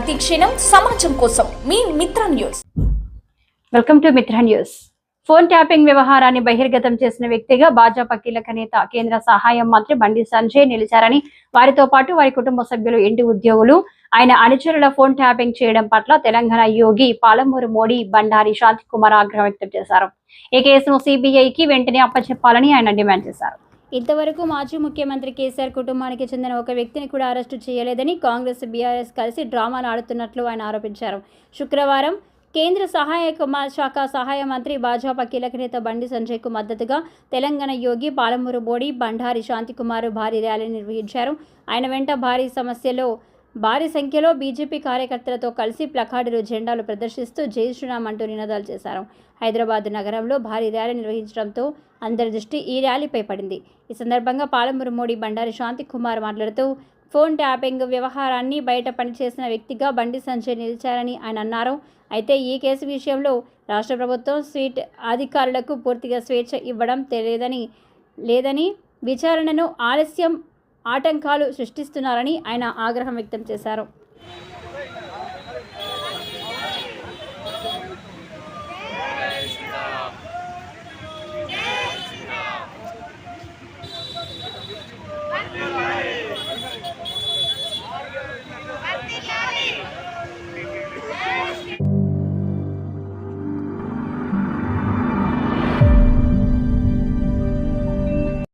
ప్రతి క్షణం సమాజం కోసం. మీ Mitra news. Welcome to Mitra news. Phone tapping వ్యవహారాన్ని బహిర్గతం చేసిన వ్యక్తిగా భాజపా కీలక నేత కేంద్ర సహాయ మంత్రి బండి సంజయ్ నిలిచారని వారితో పాటు వారి కుటుంబ సభ్యులు ఇంటి ఉద్యోగులు ఆయన అనుచరుల ఫోన్ ట్యాపింగ్ చేయడం పట్ల తెలంగాణ యోగి పాలమూరు మోడీ బండారి శాంతి కుమార్ ఆగ్రహం వ్యక్తం చేశారు. ఈ కేసును సిబిఐకి వెంటనే అప్పచెప్పాలని ఆయన డిమాండ్ చేశారు. ఇంతవరకు మాజీ ముఖ్యమంత్రి కేసీఆర్ కుటుంబానికి చెందిన ఒక వ్యక్తిని కూడా అరెస్టు చేయలేదని కాంగ్రెస్ బీఆర్ఎస్ కలిసి డ్రామాలు ఆడుతున్నట్లు ఆయన ఆరోపించారు. శుక్రవారం కేంద్ర సహాయక మ- శాఖ సహాయ మంత్రి భాజపా కీలక నేత బండి సంజయ్కు మద్దతుగా తెలంగాణ యోగి పాలమూరు బోడి బండారి శాంతికుమార్ భారీ ర్యాలీ నిర్వహించారు. ఆయన వెంట భారీ సమస్యలో భారీ సంఖ్యలో బీజేపీ కార్యకర్తలతో కలిసి ప్లకార్డులు జెండాలు ప్రదర్శిస్తూ జై శ్రీరామ్ అంటూ నినాదాలు చేశారు. హైదరాబాద్ నగరంలో భారీ ర్యాలీ నిర్వహించడంతో అందరి దృష్టి ఈ ర్యాలీపై పడింది. ఈ సందర్భంగా పాలమూరు మోడీ బండారి శాంతి కుమార్ మాట్లాడుతూ ఫోన్ ట్యాపింగ్ వ్యవహారాన్ని బయట పనిచేసిన వ్యక్తిగా బండి సంజయ్ నిలిచారని ఆయన అన్నారు. అయితే ఈ కేసు విషయంలో రాష్ట్ర ప్రభుత్వం స్వీట్ అధికారులకు పూర్తిగా స్వేచ్ఛ ఇవ్వడం తెలియదని లేదని విచారణను ఆలస్యం ఆటంకాలు సృష్టిస్తున్నారని ఆయన ఆగ్రహం వ్యక్తం చేశారు.